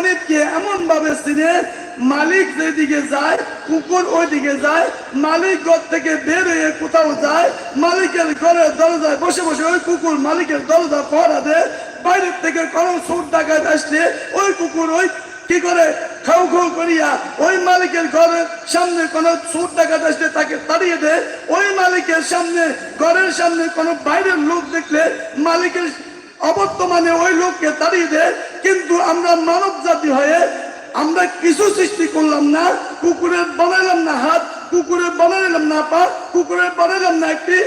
মনিবকে এমন ভাবে চিনে, মালিক যেদিকে যায়, কুকুর ওইদিকে যায়, মালিক ঘর থেকে বের হয়ে কোথাও যায়, মালিকের ঘরের দরজায় বসে বসে ওই কুকুর মালিকের দরজা পহরা দেয়, বাইরের থেকে কোনো সুর ডাকাত আসলে ওই কুকুর ওই কি করে খাও খাও করিয়া ওই মালিকের ঘরের সামনে কোন সুর ডাকাত আসলে তাকে তাড়িয়ে দেয়, ওই মালিকের সামনে, ঘরের সামনে কোনো বাইরের লোক দেখলে মালিকের অবর্তমানে ওই লোককে তাড়িয়ে দেয় কিন্তু আমরা মানব জাতি হয়ে আমরা কিছু সৃষ্টি করলাম না কুকুরের বানাইলাম না হাত কুকুরের বানাইলাম না পা কুকুরের বানাইলাম না একটি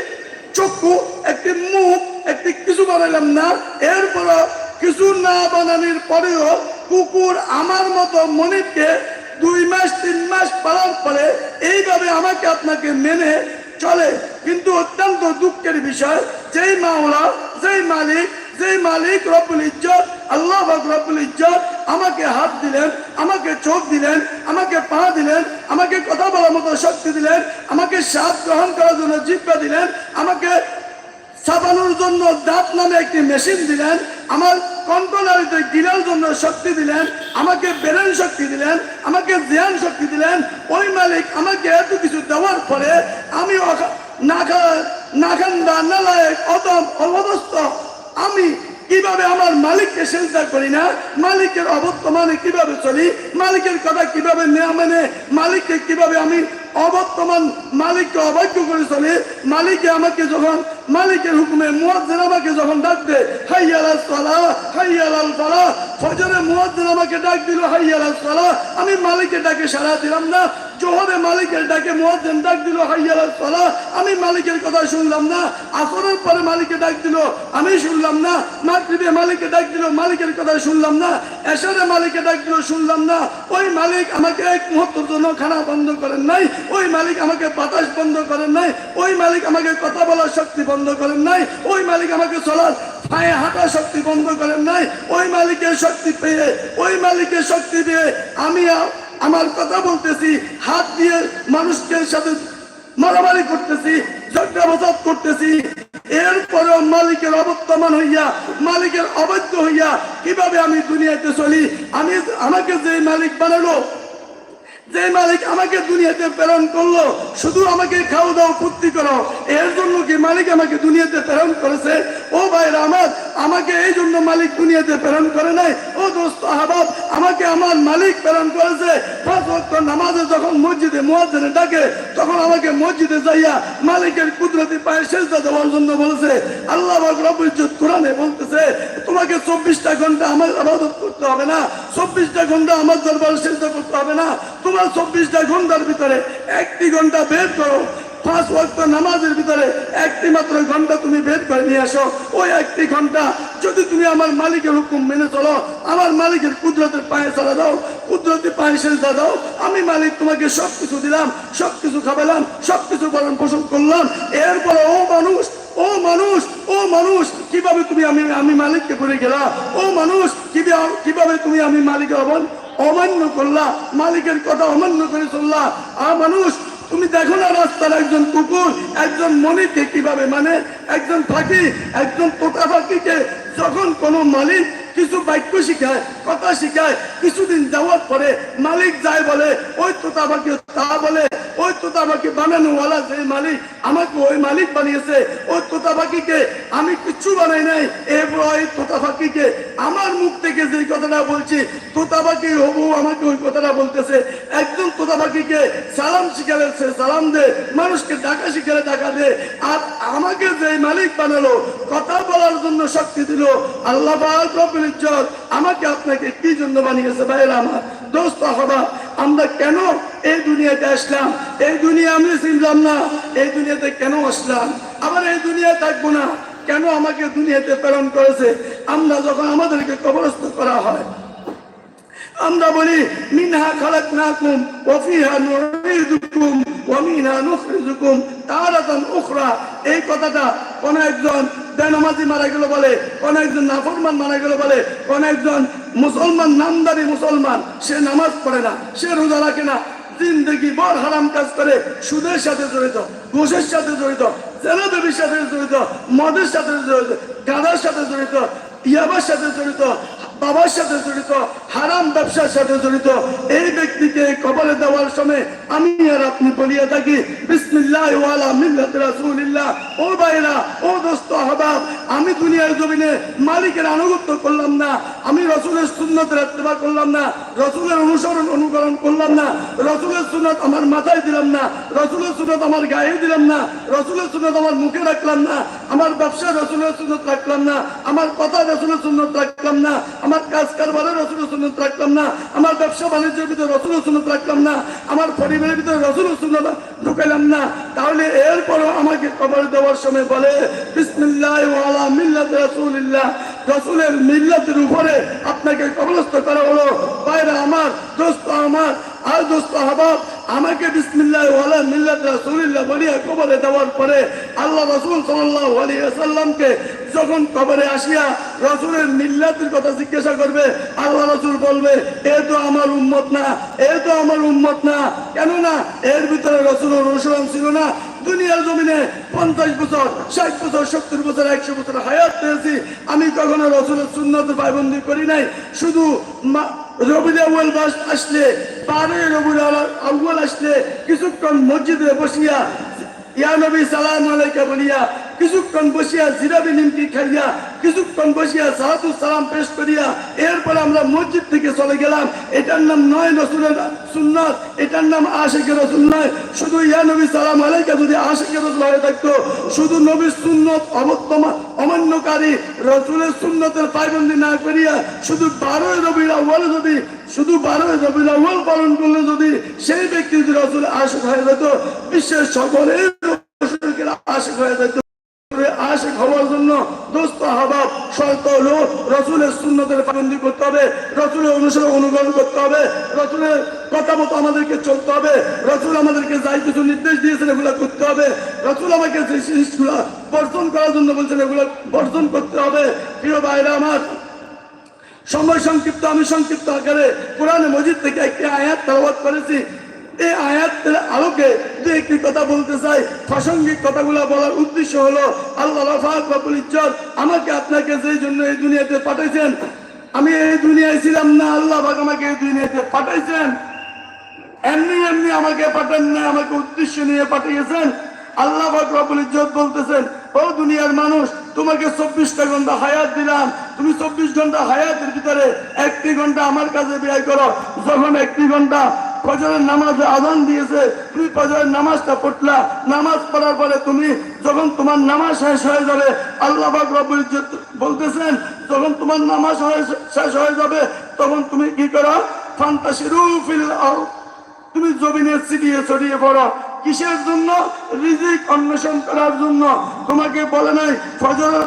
চক্ষু, একটি মুখ, একটি কিছু বানাইলাম না। এরপর কিছু না বানানোর পরেও কুকুর আমার মতো মনিবকে দুই মাস, তিন মাস পালন করে এইভাবে আমাকে আপনাকে মেনে চলে। কিন্তু অত্যন্ত দুঃখের বিষয়, যেই মাওলা, যেই মালিক যেই মালিক রব্বুল ইজ্জত, আল্লাহ রব্বুল ইজ্জত আমাকে হাত দিলেন, আমাকে চোখ দিলেন, আমাকে পা দিলেন, আমাকে কথা বলার মতো শক্তি দিলেন, আমাকে স্বাদ গ্রহণ করার জন্য জিব্বা দিলেন, আমাকে ছাপানোর জন্য দাঁত নামে একটি মেশিন দিলেন, আমার কন্ট্রোলারিতে গিলার জন্য শক্তি দিলেন, আমাকে বেরেন শক্তি দিলেন, আমাকে ধ্যান শক্তি দিলেন, ওই মালিক আমাকে এত কিছু দেওয়ার পরে আমি অখা- নাখা নাখান্দা নালায়ক অদম অবদস্ত আমি কীভাবে আমার মালিককে চিন্তা করি না। মালিকের অবর্তমানে কীভাবে চলি? মালিকের কথা কীভাবে নেওয়া মানে? মালিককে কীভাবে আমি অবর্তমান মালিককে অবাধ্য করে চলি? মালিকে আমাকে যখন, মালিকের হুকুমে মুয়াজ্জিন আমাকে যখন ডাক দে হাইয়াল সালা হাইয়াল ফালা ফজরে মুয়াজ্জিন আমাকে ডাক দিল, হাইয়াল সালা আমি মালিকের ডাকে সাড়া দিলাম না, জোহরে মালিকের ডাকে মুয়াজ্জিন ডাক দিল, হাইয়াল সালা আমি মালিকের কথা শুনলাম না, আসরের পরে মালিকে ডাক দিল, আমি শুনলাম না, মাগরিবে মালিকে ডাক দিল, মালিকের কথা শুনলাম না, এশারে মালিকে ডাক দিল, শুনলাম না, ওই মালিক আমাকে এক মুহূর্তের জন্য খানা বন্ধ করেন নাই, ওই মালিক আমাকে বাতাস বন্ধ করেন নাই, ওই মালিক আমাকে কথা বলার শক্তি বন্ধ করেন নাই, ওই মালিক আমাকে চলার পায়ে হাঁটা শক্তি বন্ধ করেন নাই, ওই মালিকের শক্তি পেয়ে, ওই মালিকের শক্তি দিয়ে আমি আমার কথা বলতেছি, হাত দিয়ে মানুষকে সাথে মারামারি করতেছি ঝগড়াবাজাত করতেছি। এরপরেও মালিকের অবর্তমান হইয়া, মালিকের অবৈধ হইয়া কীভাবে আমি দুনিয়াতে চলি? আমি আমাকে যে মালিক বানালো যে মালিক আমাকে দুনিয়াতে প্রেরণ করল, শুধু আমাকে খাও দাও, ফুর্তি করো, এর জন্য কি মালিক আমাকে দুনিয়াতে প্রেরণ করেছে? ও ভাইরা আমার আমাকে এই জন্য মালিক দুনিয়াতে প্রেরণ করে নাই? ও দোস্ত আহবাব আমাকে আমার মালিক প্রেরণ করেছে। নামাজে যখন মসজিদে মুয়াজ্জিনে ডাকে, তখন আমাকে মসজিদে যাইয়া মালিকের কুদরতি পায়ে সেজদা দেওয়ার জন্য বলেছে। আল্লাহ পাক কোরআনে বলতেছে, তোমাকে চব্বিশটা ঘণ্টা আমার আবাদত করতে হবে না। চব্বিশটা ঘণ্টা আমার দরবার সেজদা করতে হবে না। তোমার চব্বিশটা ঘণ্টার ভিতরে একটি ঘণ্টা বের করো। পাঁচ ওয়াক্ত নামাজের ভিতরে একটি মাত্র ঘণ্টা তুমি বের করে নিয়ে আসো। ওই একটি ঘণ্টা যদি তুমি আমার মালিকের হুকুম মেনে চলো, আমার মালিকের কুদরতের পায়ে চলা দাও কুদরতি পায়ে সেজদা দাও, আমি মালিক তোমাকে সব কিছু দিলাম সব কিছু খাওয়ালাম সব কিছু পালন পোষণ করলাম। এরপরে ও মানুষ ও মানুষ ও মানুষ, কীভাবে তুমি আমি আমি মালিককে করে গেলাম ও মানুষ কীভাবে তুমি আমি মালিকের অবন অমান্য করলা, মালিকের কথা অমান্য করে চললা। আ মানুষ, তুমি দেখো না রাস্তার একজন কুকুর, একজন মনিকে কীভাবে মানে? একজন ফাঁকি, একজন তোতা ফাঁকিকে যখন কোনো মালিক কিছু বাক্য শিখায়, কথা শিখায়, কিছুদিন যাওয়ার পরে মালিক যায় বলে, ওই তোতা ফাঁকি তা বলে ওই মালিক আমাকে ওই মালিক বানিয়েছে ওই তোতা পাখিকে আমি কিচ্ছু বানাই নাই তোতা পাখিকে আমার মুখ থেকে যে কথাটা বলছি, তোতা পাখি হবু আমাকে ওই কথাটা বলতেছে। একজন তোতা পাখিকে সালাম শিখালে সে সালাম দে, মানুষকে ডাকা শিখালে ডাকা দে, আর আমাকে যে মালিক বানালো, কথা বলার জন্য শক্তি দিল, আল্লাহ আমাকে আপনাকে কি জন্য বানিয়েছে ভাইরা আমার দোস্ত হবা আমরা কেন এই দুনিয়াতে আসলাম? এই দুনিয়া আমি চিনলাম না। এই দুনিয়াতে কেন আসলাম? আবার এই দুনিয়ায় থাকব না। কেন আমাকে দুনিয়াতে প্রেরণ করেছে? আমরা যখন আমাদেরকে কবরস্থ করা হয়, আমরা বলি, মিনহা খালাকনাকুম ওয়া ফিহা নুঈদুকুম ওয়া মিনহা নুখরিজুকুম তারাতান উখরা। এই কথাটা কোন একজন বেনামাজি মারা গেল বলে কোন একজন নাফরমান মারা গেল বলে কোন একজন মুসলমান, নামদারি মুসলমান, সে নামাজ পড়ে না, সে রোজা রাখে না, জিন্দগি বড় হারাম কাজ করে, সুদের সাথে জড়িত, ঘুষের সাথে জড়িত জেনাদেবীর সাথে জড়িত, মদের সাথে জড়িত, গাঁদার সাথে জড়িত, ইয়াবার সাথে জড়িত বাবার সাথে জড়িত, হারাম ব্যবসার সাথে জড়িত, এই ব্যক্তিকে কবরে দেওয়ার সময় আমি আর আপনি বলিয়া থাকি ও ও দোস্ত আমি দুনিয়ার জমিনে মালিকের আনুগত্য করলাম না, আমি রসুলের সুন্নতের ইত্তেবা করলাম না, রসুলের অনুসরণ অনুকরণ করলাম না, রসুলের সুন্নত আমার মাথায় দিলাম না, রসুলের সুন্নত আমার গায়ে দিলাম না, রসুলের সুন্নত আমার মুখে রাখলাম না আমার ব্যবসা রসুলের সুন্নত রাখলাম না, আমার কথা রসুলের সুন্নত রাখলাম না, আমার কাজ কারবারে রসুলের সুন্নত রাখলাম না, আমার ব্যবসা বাণিজ্যের ভিতরে রসুলের সুন্নত রাখলাম না, আমার পরিবারের ভিতরে রসুলের সুন্নত ঢুকাইলাম না, তাহলে এরপরও আমাকে কবর দেওয়ার সময় বলে, বিসমিল্লাহ মিল্লাত রাসূলিল্লাহ। রসুলের মিল্লাতের উপরে আপনাকে কবরস্থ করা হলো। বাইরে আমার, দোস্ত আমার আর দোস্ত আহবাব, আমাকে কবরে দেওয়ার পরে আল্লাহ রাসূল সাল্লাল্লাহু যখন কবরে আসিয়া রসুলের মিল্লাতের কথা জিজ্ঞাসা করবে, আল্লাহ রসুল বলবে, এ তো আমার উম্মত না, এ তো আমার উম্মত না। কেন না এর ভিতরে রসুলের অনুসরণ ছিল না দুনিয়ার জমিনে পঞ্চাশ বছর, ষাট বছর, সত্তর বছর, একশো বছর হায়াত পেয়েছি। আমি কখনো রসুলের সুন্নত পাইবন্দি করি নাই। শুধু আসলে আসলে কিছুক্ষণ মসজিদে বসিয়া ইয়া নবী, সালাম আলাইকা বলিয়া, কিছুক্ষণ বসিয়া জিরাবি নিমকি খাইয়া কিছুক্ষণ বসিয়া সালাতু সালাম পেশ করিয়া, এরপর আমরা মসজিদ থেকে চলে গেলাম। এটার নাম নয় রসুলের সুন্নত, এটার নাম আশেকের রসুল নয়। শুধু ইয়া নবী, সালাম আলাইকা যদি আশেকের রসুল হয়ে থাকতো, শুধু নবীর সুন্নত অবত্তমা, অমান্যকারী রসুলের সুন্নতের পাইবন্দি না করিয়া, শুধু বারোই রবি আউ্বাল যদি শুধু বারোই রবির আউ্বাল পালন করলে যদি সেই ব্যক্তি যদি রসুল আশেক হয়ে যেত, বিশ্বের সকলের রসুলকে আশেক হয়ে যেত। আমাদেরকে নির্দেশ দিয়েছেন এগুলো করতে হবে, রসুল আমাকে বর্জন করার জন্য বলছেন এগুলো বর্জন করতে হবে। প্রিয় ভাইরা আমার সময় সংক্ষিপ্ত, আমি সংক্ষিপ্ত আকারে কোরআনে মজিদ থেকে একটি আয়াত তালাবাদ করেছি। এই আয়াতের আলোকে দু একটি কথা বলতে চাই। প্রাসঙ্গিক কথাগুলো বলার উদ্দেশ্য হলো, আল্লাহ রাফাত বাবুল ইজ্জত আমাকে আপনাকে যেই জন্য এই দুনিয়াতে পাঠাইছেন, আমি এই দুনিয়ায় ছিলাম না, আল্লাহ পাক আমাকে এই দুনিয়াতে পাঠাইছেন। এমনি এমনি আমাকে পাঠান না আমাকে উদ্দেশ্য নিয়ে পাঠিয়েছেন। আল্লাহ পাক রব্বুল ইজ্জত বলতেছেন, ও দুনিয়ার মানুষ তোমাকে চব্বিশটা ঘণ্টা হায়াত দিলাম। তুমি চব্বিশ ঘণ্টা হায়াতের ভিতরে একটি ঘণ্টা আমার কাছে ব্যয় করো। যখন একটি ঘণ্টা নামাজে পড়ার পরে তুমি যখন তোমার নামাজ শেষ হয়ে যাবে বলতেছেন তোমার নামাজ শেষ হয়ে যাবে, তখন তুমি কি করো? তুমি জমিনে ছিটিয়ে ছড়িয়ে পড়ো। কিসের জন্য? রিজিক অন্বেষণ করার জন্য। তোমাকে বলে নাই ফজর